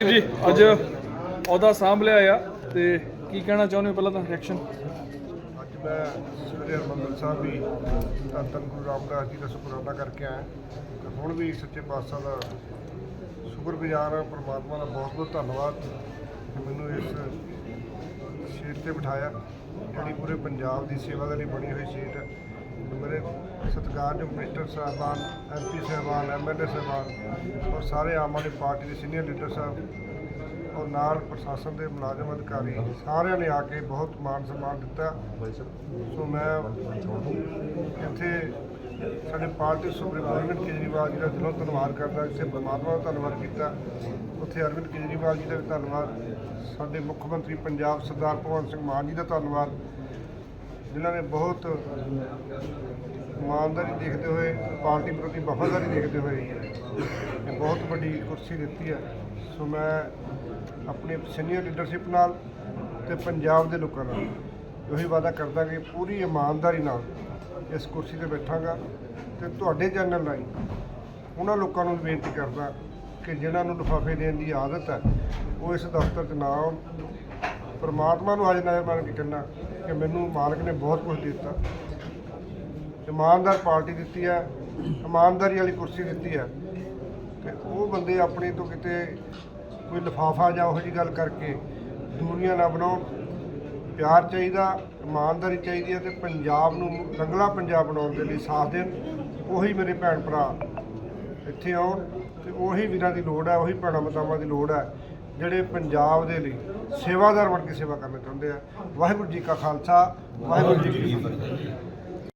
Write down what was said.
ਜੀ, ਅੱਜ ਅਹੁਦਾ ਸਾਂਭ ਲਿਆ ਆ ਤੇ ਕੀ ਕਹਿਣਾ ਚਾਹੁੰਦੇ ਹੋ ਪਹਿਲਾਂ ਤਾਂ ਰਿਐਕਸ਼ਨ ਅੱਜ ਮੈਂ ਸ੍ਰੀ ਹਰਿਮੰਦਰ ਸਾਹਿਬ ਵੀ ਧੰਨ ਗੁਰੂ ਰਾਮਦਾਸ ਜੀ ਦਾ ਸ਼ੁਕਰਾਨਾ ਕਰਕੇ ਆਇਆ। ਤੇ ਹੁਣ ਵੀ ਸੱਚੇ ਪਾਤਸ਼ਾਹ ਦਾ ਸ਼ੁਕਰਗੁਜ਼ਾਰ ਹਾਂ ਪ੍ਰਮਾਤਮਾ ਦਾ ਬਹੁਤ ਬਹੁਤ ਧੰਨਵਾਦ। ਕਿ ਮੈਨੂੰ ਇਸ ਸੀਟ ਤੇ ਬਿਠਾਇਆ। ਜਿਹੜੀ ਪੂਰੇ ਪੰਜਾਬ ਦੀ ਸੇਵਾ ਦੇ ਲਈ ਬਣੀ ਹੋਈ ਸੀਟ ਹੈ ਮੇਰੇ ਸਤਿਕਾਰਯੋਗ ਮਿਨਿਸਟਰ ਸਾਹਿਬਾਨ ਐਮਪੀ ਸਾਹਿਬਾਨ ਐਮਐਲਏ ਸਾਹਿਬਾਨ ਔਰ ਸਾਰੇ ਆਮ ਆਦਮੀ ਪਾਰਟੀ ਦੇ ਸੀਨੀਅਰ ਲੀਡਰ ਸਾਹਿਬ ਔਰ ਨਾਲ ਪ੍ਰਸ਼ਾਸਨ ਦੇ ਮੁਲਾਜ਼ਮ ਅਧਿਕਾਰੀ ਸਾਰਿਆਂ ਨੇ ਆ ਕੇ ਬਹੁਤ ਮਾਣ ਸਨਮਾਨ ਦਿੱਤਾ। ਸੋ ਮੈਂ ਇੱਥੇ ਸਾਡੇ ਪਾਰਟੀ ਸੁਪਰੀਮ ਅਰਵਿੰਦ ਕੇਜਰੀਵਾਲ ਜੀ ਦਾ ਦਿਲੋਂ ਧੰਨਵਾਦ ਕਰਦਾ, ਇੱਥੇ ਪਰਮਾਤਮਾ ਦਾ ਧੰਨਵਾਦ ਕੀਤਾ। ਉੱਥੇ ਅਰਵਿੰਦ ਕੇਜਰੀਵਾਲ ਜੀ ਦਾ ਵੀ ਧੰਨਵਾਦ। ਸਾਡੇ ਮੁੱਖ ਮੰਤਰੀ ਪੰਜਾਬ ਸਰਦਾਰ ਭਗਵੰਤ ਸਿੰਘ ਮਾਨ ਜੀ ਦਾ ਧੰਨਵਾਦ। ਜਿਨ੍ਹਾਂ ਨੇ ਬਹੁਤ ਇਮਾਨਦਾਰੀ ਦੇਖਦੇ ਹੋਏ, ਪਾਰਟੀ ਪ੍ਰਤੀ ਵਫਾਦਾਰੀ ਦੇਖਦੇ ਹੋਏ ਇਹ ਬਹੁਤ ਵੱਡੀ ਕੁਰਸੀ ਦਿੱਤੀ ਹੈ। ਸੋ ਮੈਂ ਆਪਣੀ ਸੀਨੀਅਰ ਲੀਡਰਸ਼ਿਪ ਨਾਲ ਤੇ ਪੰਜਾਬ ਦੇ ਲੋਕਾਂ ਨਾਲ ਉਹੀ ਵਾਅਦਾ ਕਰਦਾ ਕਿ ਪੂਰੀ ਇਮਾਨਦਾਰੀ ਨਾਲ ਇਸ ਕੁਰਸੀ ਤੇ ਬੈਠਾਂਗਾ ਤੇ ਤੁਹਾਡੇ ਚੈਨਲ ਰਾਹੀਂ ਉਹਨਾਂ ਲੋਕਾਂ ਨੂੰ ਵੀ ਬੇਨਤੀ ਕਰਦਾ ਕਿ ਜਿਨ੍ਹਾਂ ਨੂੰ ਲਿਫਾਫੇ ਦੇਣ ਦੀ ਆਦਤ ਹੈ, ਉਹ ਇਸ ਦਫ਼ਤਰ 'ਚ ਨਾ ਆਉਣ। ਪਰਮਾਤਮਾ ਨੂੰ ਅੱਜ ਨਜ਼ਰ ਮਾਰ ਕੇ ਕਹਿੰਦਾ ਕਿ ਮੈਨੂੰ ਮਾਲਕ ਨੇ ਬਹੁਤ ਕੁਝ ਦਿੱਤਾ। ਇਮਾਨਦਾਰ ਪਾਰਟੀ ਦਿੱਤੀ ਹੈ, ਇਮਾਨਦਾਰੀ ਵਾਲੀ ਕੁਰਸੀ ਦਿੱਤੀ ਹੈ। ਤੇ ਉਹ ਬੰਦੇ ਆਪਣੇ ਤੋਂ ਕਿਤੇ ਕੋਈ ਲਿਫਾਫਾ ਜਾਂ ਉਹੋ ਜਿਹੀ ਗੱਲ ਕਰਕੇ ਦੂਰੀਆਂ ਨਾ ਬਣਾਉਣ। ਪਿਆਰ ਚਾਹੀਦਾ, ਇਮਾਨਦਾਰੀ ਚਾਹੀਦੀ ਹੈ ਤੇ ਪੰਜਾਬ ਨੂੰ ਰੰਗਲਾ ਪੰਜਾਬ ਬਣਾਉਣ ਦੇ ਲਈ ਸਾਥ ਦੇਣ। ਉਹੀ ਮੇਰੇ ਭੈਣ ਭਰਾ ਇੱਥੇ ਆਉਣ ਤੇ ਉਹੀ ਵੀਰਾਂ ਦੀ ਲੋੜ ਹੈ, ਉਹੀ ਭੈਣਾਂ ਮਾਤਾਵਾਂ ਦੀ ਲੋੜ ਹੈ। ਜਿਹੜੇ ਪੰਜਾਬ ਦੇ ਲਈ ਸੇਵਾਦਾਰ ਬਣ ਕੇ ਸੇਵਾ ਕਰਨਾ ਚਾਹੁੰਦੇ ਆ। ਵਾਹਿਗੁਰੂ ਜੀ ਕਾ ਖਾਲਸਾ, ਵਾਹਿਗੁਰੂ ਜੀ ਕੀ ਫਤਿਹ।